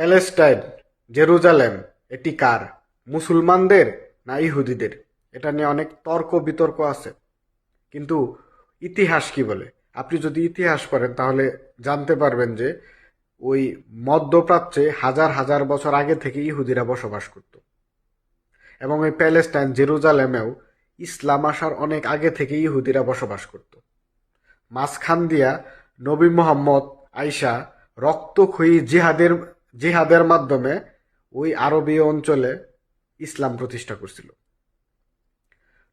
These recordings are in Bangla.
প্যালেস্টাইন, জেরুজালেম, এটি কার? মুসলমানদের না ইহুদিদের? এটা নিয়ে অনেক তর্ক বিতর্ক আছে। কিন্তু ইতিহাস কি বলে? আপনি যদি ইতিহাস পড়েন, তাহলে জানতে পারবেন যে ওই মধ্যপ্রাচ্যে হাজার হাজার বছর আগে থেকে ইহুদিরা বসবাস করত। এবং ওই প্যালেস্টাইন, জেরুজালেমেও ইসলাম আসার অনেক আগে থেকে ইহুদিরা বসবাস করত। মাঝখান দিয়া নবী মোহাম্মদ আইসা রক্তক্ষয়ী জিহাদের জিহাদের মাধ্যমে ওই আরবীয় অঞ্চলে ইসলাম প্রতিষ্ঠা করছিল।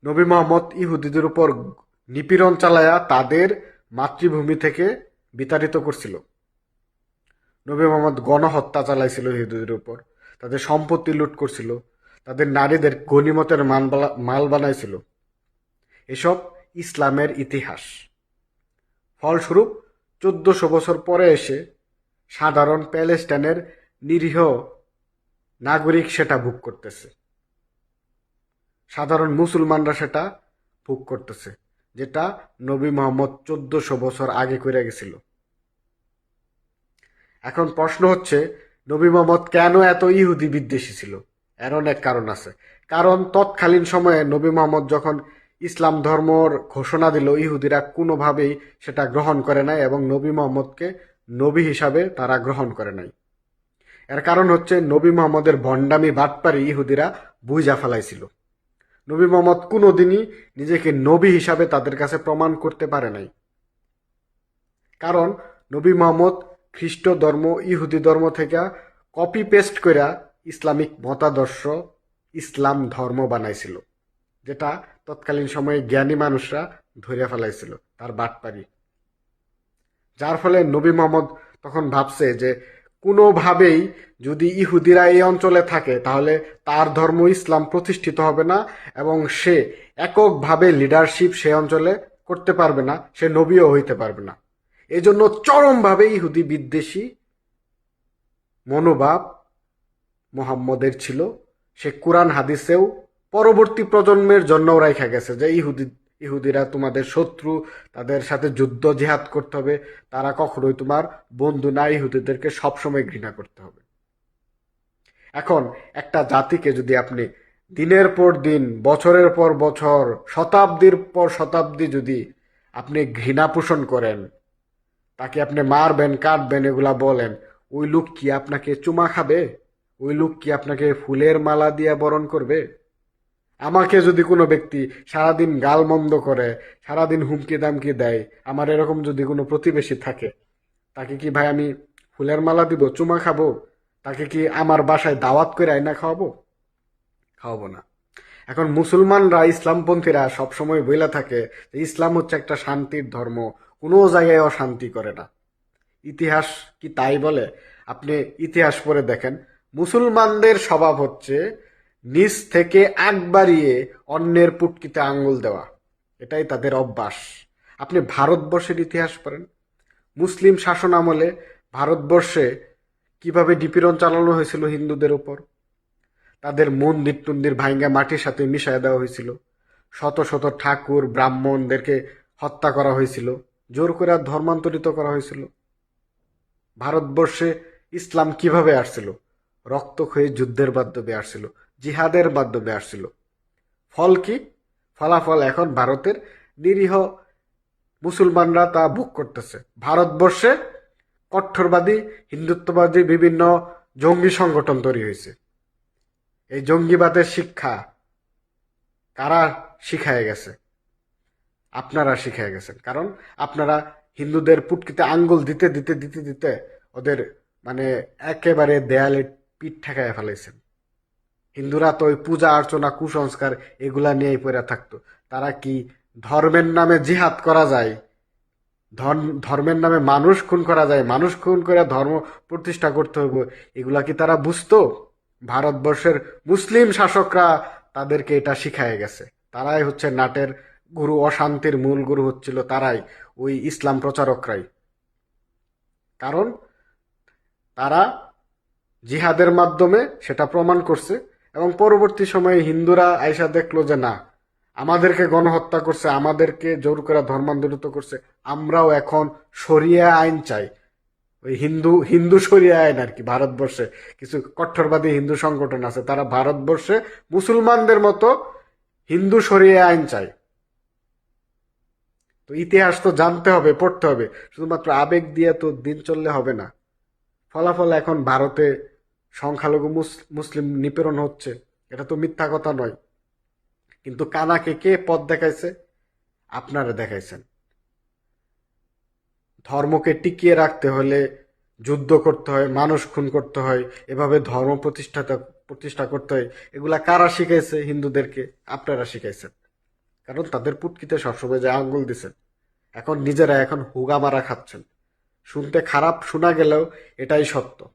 নবী মোহাম্মদ ইহুদিদের উপর নিপীড়ন চালায়া তাদের মাতৃভূমি থেকে বিতাড়িত করছিল। নবী মোহাম্মদ গণহত্যা চালাইছিল ইহুদিদের উপর, তাদের সম্পত্তি লুট করছিল, তাদের নারীদের গণিমতের মাল বানাইছিল। এসব ইসলামের ইতিহাস। ফলস্বরূপ চোদ্দশো বছর পরে এসে সাধারণ প্যালেস্টাইনের নিরীহ নাগরিক সেটা ভোগ করতেছে। সাধারণ মুসলমানরা সেটা ভোগ করতেছে, যেটা নবী মোহাম্মদ চোদ্দশো বছর আগে করে গেছিল। এখন প্রশ্ন হচ্ছে, নবী মোহাম্মদ কেন এত ইহুদি বিদ্বেষী ছিল? এর অনেক কারণ আছে। কারণ তৎকালীন সময়ে নবী মোহাম্মদ যখন ইসলাম ধর্মর ঘোষণা দিল, ইহুদিরা কোনোভাবেই সেটা গ্রহণ করে নাই এবং নবী মোহাম্মদকে নবী হিসাবে তারা গ্রহণ করে নাই। এর কারণ হচ্ছে নবী মোহাম্মদের ভণ্ডামি বাটপারি ইহুদিরা বুঝা ফেলাইছিল। নবী মোহাম্মদ কোনোদিনই নিজেকে নবী হিসাবে তাদের কাছে প্রমাণ করতে পারে নাই। কারণ নবী মোহাম্মদ খ্রিস্ট ধর্ম, ইহুদি ধর্ম থেকে কপি পেস্ট করে ইসলামিক মতাদর্শ, ইসলাম ধর্ম বানাইছিল, যেটা তৎকালীন সময়ে জ্ঞানী মানুষরা ধরে ফেলাইছিল, তার বাটপারি। যার ফলে নবী মোহাম্মদ তখন ভাবছে যে কোনোভাবেই যদি ইহুদিরা এই অঞ্চলে থাকে, তাহলে তার ধর্ম ইসলাম প্রতিষ্ঠিত হবে না এবং সে এককভাবে লিডারশিপ সে অঞ্চলে করতে পারবে না, সে নবীও হইতে পারবে না। এই জন্য চরমভাবে ইহুদি বিদ্বেষী মনোভাব মোহাম্মদের ছিল। সে কোরআন হাদিসেও পরবর্তী প্রজন্মের জন্যও রাখা গেছে যে ইহুদি ইহুদিরা তোমাদের শত্রু, তাদের সাথে যুদ্ধ জেহাদ করতে হবে। তারা কখনোই তোমার বন্ধু না, ইহুদিদেরকে সবসময় ঘৃণা করতে হবে। এখন একটা জাতিকে যদি আপনি দিনের পর দিন, বছরের পর বছর, শতাব্দীর পর শতাব্দী যদি আপনি ঘৃণা পোষণ করেন, তাকে আপনি মারবেন, কাটবেন, এগুলা বলেন, ওই লোক কি আপনাকে চুমা খাবে? ওই লোক কি আপনাকে ফুলের মালা দিয়ে বরণ করবে? আমাকে যদি কোনো ব্যক্তি সারাদিন গালমন্দ করে, সারাদিন হুমকি দামকি দেয়, আমার এরকম যদি কোনো প্রতিবেশী থাকে, তাকে কি ভাই আমি ফুলের মালা দিব, চুমা খাব? তাকে কি আমার বাসায় দাওয়াত করে আয়না খাওয়াবো? খাওয়াবো না। এখন মুসলমানরা, ইসলামপন্থীরা সবসময় বইলা থাকে যে ইসলাম হচ্ছে একটা শান্তির ধর্ম, কোনো জায়গায় অশান্তি করে না। ইতিহাস কি তাই বলে? আপনি ইতিহাস পড়ে দেখেন। মুসলমানদের স্বভাব হচ্ছে নিজ থেকে আগ বাড়িয়ে অন্যের পুটকিতে আঙ্গুল দেওয়া। এটাই তাদের অভ্যাস। আপনি ভারতবর্ষের ইতিহাস পড়েন। মুসলিম শাসন আমলে ভারতবর্ষে কীভাবে নিপীড়ন চালানো হয়েছিল হিন্দুদের উপর? তাদের মন্দির টন্দির ভাঙ্গা মাটির সাথে মিশায় দেওয়া হয়েছিল। শত শত ঠাকুর, ব্রাহ্মণদেরকে হত্যা করা হয়েছিল। জোর করে ধর্মান্তরিত করা হয়েছিল। ভারতবর্ষে ইসলাম কীভাবে আসছিল? রক্তক্ষয়ী যুদ্ধের মাধ্যমে আসছিল। জিহাদের মাধ্যমে আসছিল। ফল কি? ফলাফল এখন ভারতের নিরীহ মুসলমানরা তা ভোগ করতেছে। ভারতবর্ষে কট্টরবাদী, হিন্দুত্ববাদী বিভিন্ন জঙ্গি সংগঠন তৈরি হয়েছে। এই জঙ্গিবাদের শিক্ষা কারা শিখায় গেছে? আপনারা শিখায় গেছেন। কারণ আপনারা হিন্দুদের পুটকিতে আঙ্গুল দিতে দিতে দিতে দিতে ওদের মানে একেবারে দেয়ালে পিঠ ঠেকায় ফেলাইছেন। হিন্দুরা তো ওই পূজা, অর্চনা, কুসংস্কার এগুলা নিয়েই পড়ে থাকতো। তারা কি ধর্মের নামে জিহাদ করা যায়? ধর্ম- ধর্মের নামে মানুষ খুন করা যায়? মানুষ খুন করে ধর্ম প্রতিষ্ঠা করতে হবে এগুলা কি তারা বুঝতো? ভারতবর্ষের মুসলিম শাসকরা তাদেরকে এটা শিখায় গেছে। তারাই হচ্ছে নাটের গুরু, অশান্তির মূল গুরু হচ্ছিল তারাই, ওই ইসলাম প্রচারকরাই। কারণ তারা জিহাদের মাধ্যমে সেটা প্রমাণ করছে। এবং পরবর্তী সময়ে হিন্দুরা আয়সা দেখল যে না, আমাদেরকে গণহত্যা করছে, আমাদেরকে জোর করে ধর্মান্তরিত করছে, আমরাও এখন সরিয়া আইন চাই। ওই হিন্দু হিন্দু সরিয়ে আইন আর কি, ভারতবর্ষে। কিছু কট্টরবাদী হিন্দু সংগঠন আছে, তারা ভারতবর্ষে মুসলমানদের মতো হিন্দু সরিয়ে আইন চাই তো ইতিহাস তো জানতে হবে, পড়তে হবে, শুধুমাত্র আবেগ দিয়ে তো দিন চললে হবে না। ফলাফল এখন ভারতে সংখ্যালঘু মুস- মুসলিম নিপীড়ন হচ্ছে। এটা তো মিথ্যা কথা নয়। কিন্তু কানাকে কে পথ দেখাইছে? আপনারা দেখাইছেন। ধর্মকে টিকিয়ে রাখতে হলে যুদ্ধ করতে হয়, মানুষ খুন করতে হয়, এভাবে ধর্ম প্রতিষ্ঠাতা, প্রতিষ্ঠা করতে হয়। এগুলা কারা শিখাইছে হিন্দুদেরকে? আপনারা শিখাইছেন। কারণ তাদের পুটকিতে সবসময় যে আঙ্গুল দিছেন। এখন নিজেরা এখন হুগা মারা খাচ্ছেন। শুনতে খারাপ, শোনা গেলেও এটাই সত্য।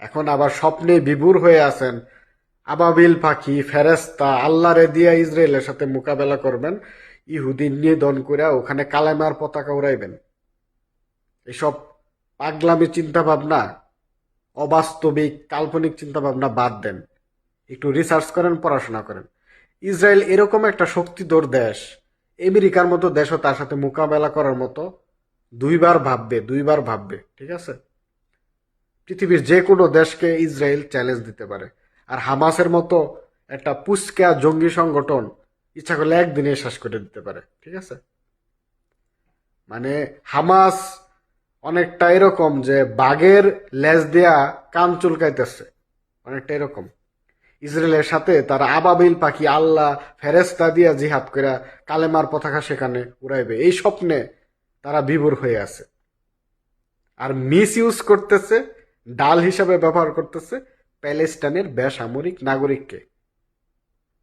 এখন আবার স্বপ্নে বিভোর হয়ে আছেন আবাবিল পাখি ফেরেস্তা আল্লাহরে দিয়া ইসরায়েলের সাথে মোকাবেলা করবেন, ইহুদি নিধন করে ওখানে কালেমার পতাকা উড়াইবেন। এসব পাগলামি চিন্তা ভাবনা অবাস্তবিক কাল্পনিক চিন্তা ভাবনা বাদ দেন। একটু রিসার্চ করেন, পড়াশোনা করেন। ইসরায়েল এরকম একটা শক্তিধর দেশ, আমেরিকার মতো দেশও তার সাথে মোকাবেলা করার মতো দুইবার ভাববে দুইবার ভাববে, ঠিক আছে? পৃথিবীর যে কোনো দেশকে ইসরায়েল চ্যালেঞ্জ দিতে পারে। আর হামাসের মতো একটা পুস্কা জঙ্গি সংগঠন ইচ্ছা করলে একদিনে শেষ করে দিতে পারে, ঠিক আছে? মানে হামাস অনেকটা এরকম যে বাঘের লেজ দেয়া কান চুলকাইতেছে, অনেকটা এরকম। ইসরায়েলের সাথে তারা আবাবিল পাখি আল্লাহ ফেরেস্তা দিয়া জিহাদ করে কালেমার পতাকা সেখানে উড়াইবে। এই স্বপ্নে তারা বিভোর হয়ে আছে। আর মিস ইউজ করতেছে ডাল হিসাবে ব্যবহার করতেছে প্যালেস্টাইনের বেসামরিক নাগরিককে।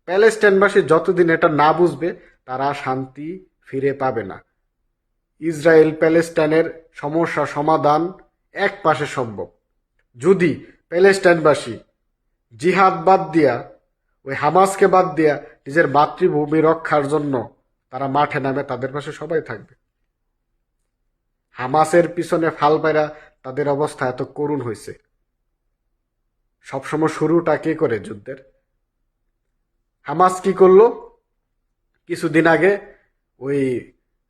প্যালেস্টাইনবাসী যতদিন এটা না বুঝবে, তারা শান্তি ফিরে পাবে না। ইসরায়েল প্যালেস্টাইনের সমস্যা সমাধান এক পাশে সম্ভব। যদি প্যালেস্টাইনবাসী জিহাদ বাদ দিয়া, ওই হামাসকে বাদ দিয়া নিজের মাতৃভূমি রক্ষার জন্য তারা মাঠে নামে, তাদের পাশে সবাই থাকবে। হামাসের পিছনে ফাল পায়রা তাদের অবস্থা এত করুণ হয়েছে সবসময় শুরুটা কে করে যুদ্ধের? হামাস কি করল? কিছুদিন আগে ওই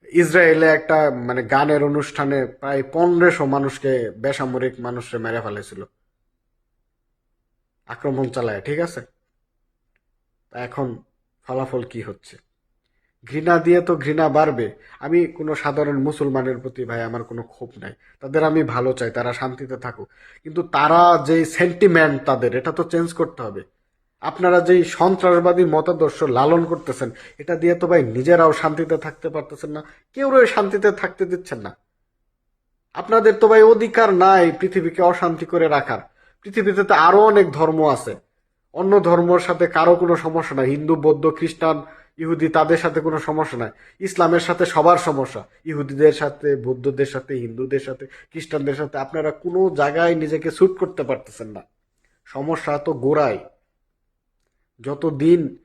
ইসরায়েলে একটা মানে গানের অনুষ্ঠানে প্রায় পনেরোশো মানুষকে বেসামরিক মানুষকে মেরে ফেলেছিল। আক্রমণ চালায়, ঠিক আছে? তা এখন ফলাফল কি হচ্ছে? ঘৃণা দিয়ে তো ঘৃণা বাড়বে। আমি কোনো সাধারণ মুসলমানের প্রতি ভাই আমার কোনো ক্ষোভ নাই। তাদের আমি ভালো চাই, তারা শান্তিতে থাকুক। কিন্তু তারা যেই সেন্টিমেন্ট তাদের, এটা তো চেঞ্জ করতে হবে। আপনারা যেই সন্ত্রাসবাদী মতাদর্শ লালন করতেছেন, এটা দিয়ে তো ভাই নিজেরাও শান্তিতে থাকতে পারতেছেন না। কেউ শান্তিতে থাকতে দিচ্ছেন না। আপনাদের তো ভাই অধিকার নাই পৃথিবীকে অশান্তি করে রাখার। পৃথিবীতে তো আরও অনেক ধর্ম আছে। অন্য ধর্মের সাথে কারও কোনো সমস্যা নাই। হিন্দু, বৌদ্ধ, খ্রিস্টান ইহুদি তাদের সাথে কোনো সমস্যা নাই। ইসলামের সাথে সবার সমস্যা। ইহুদিদের সাথে, বৌদ্ধদের সাথে, হিন্দুদের সাথে, খ্রিস্টানদের সাথে আপনারা কোনো জায়গায় নিজেকে স্যুট করতে পারতেছেন না। সমস্যা তো গোড়ায়। যতদিন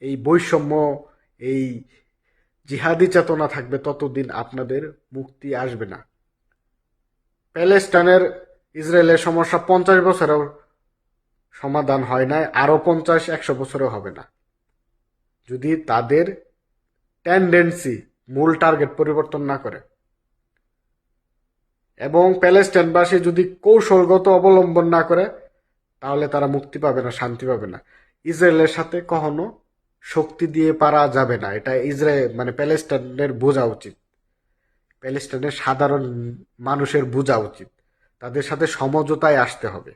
এই বৈষম্য, এই জিহাদি চেতনা থাকবে, ততদিন আপনাদের মুক্তি আসবে না। প্যালেস্টাইনের ইসরায়েলের সমস্যা পঞ্চাশ বছরেও সমাধান হয় নাই আরও পঞ্চাশ, একশো বছরেও হবে না। যদি তাদের টেন্ডেন্সি মূল টার্গেট পরিবর্তন না করে। এবং প্যালেস্টাইনবাসী যদি কৌশলগত অবলম্বন না করে, তাহলে তারা মুক্তি পাবে না, শান্তি পাবে না। ইসরায়েলের সাথে কখনো শক্তি দিয়ে পারা যাবে না। এটা ইসরায়েল মানে প্যালেস্টাইনের বোঝা উচিত। প্যালেস্টাইনের সাধারণ মানুষের বোঝা উচিত। তাদের সাথে সমঝোতায় আসতে হবে।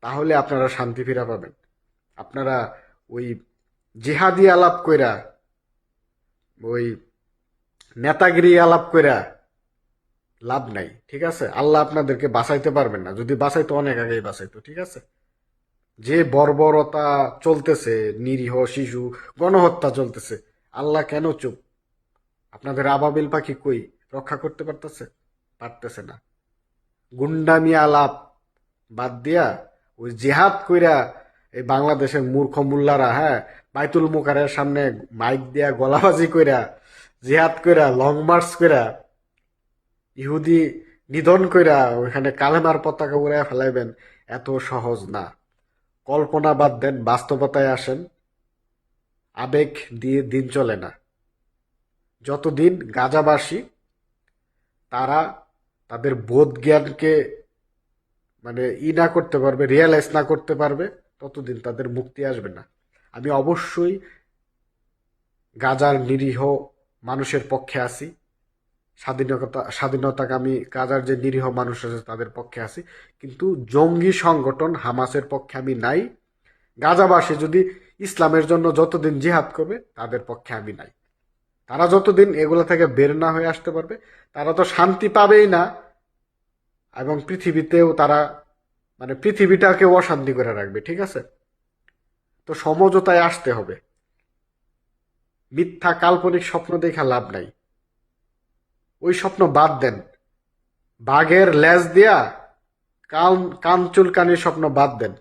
তাহলে আপনারা শান্তি ফিরা পাবেন। আপনারা ওই জেহাদি আলাপ কইরা, ওই নেতাগিরি আলাপ কইরা লাভ নাই, ঠিক আছে? আল্লাহ আপনাদেরকে বাঁচাইতে পারবেন না। যদি বাঁচাইতো, অনেক আগেই বাঁচাইতো, ঠিক আছে? যে বর্বরতা চলতেছে, নিরীহ শিশু, গণহত্যা চলতেছে, আল্লাহ কেন চুপ? আপনাদের আবাবিল পাখি কই? রক্ষা করতে পারতেছে? পারতেছে না। গুন্ডামি আলাপ বাদ দিয়া, ওই জেহাদ কইরা এই বাংলাদেশের মূর্খ মুল্লারা হ্যাঁ বাইতুল মুকারের সামনে মাইক দিয়া গলাবাজি কইরা, জেহাদ কইরা লং মার্চ কইরা, ইহুদি নিধন কইরা ওইখানে কালেমার পতাকা উড়ায় ফেলাইবেন, এত সহজ না। কল্পনা বাদ দেন, বাস্তবতায় আসেন। আবেগ দিয়ে দিন চলে না। যতদিন গাজাবাসী, তারা তাদের বোধ জ্ঞানকে মানে ই না করতে পারবে রিয়েলাইজ না করতে পারবে, ততদিন তাদের মুক্তি আসবে না। আমি অবশ্যই গাজার নিরীহ মানুষের পক্ষে আছি। স্বাধীনতা, স্বাধীনতাকামী গাজার যে নিরীহ মানুষ আছে তাদের পক্ষে আছি। কিন্তু জঙ্গি সংগঠন হামাসের পক্ষে আমি নাই। গাজাবাসী যদি ইসলামের জন্য যতদিন জিহাদ করবে, তাদের পক্ষে আমি নাই। তারা যতদিন এগুলো থেকে বের না হয়ে আসতে পারবে, তারা তো শান্তি পাবেই না। এবং পৃথিবীতেও তারা মানে পৃথিবীটাকে অশান্তি করে রাখবে, ঠিক আছে? তো সমঝোতায় আসতে হবে। মিথ্যা কাল্পনিক স্বপ্ন দেখা লাভ নাই। ওই স্বপ্ন বাদ দেন। বাঘের লেজ দিয়া কান কান চুলকানির স্বপ্ন বাদ দেন।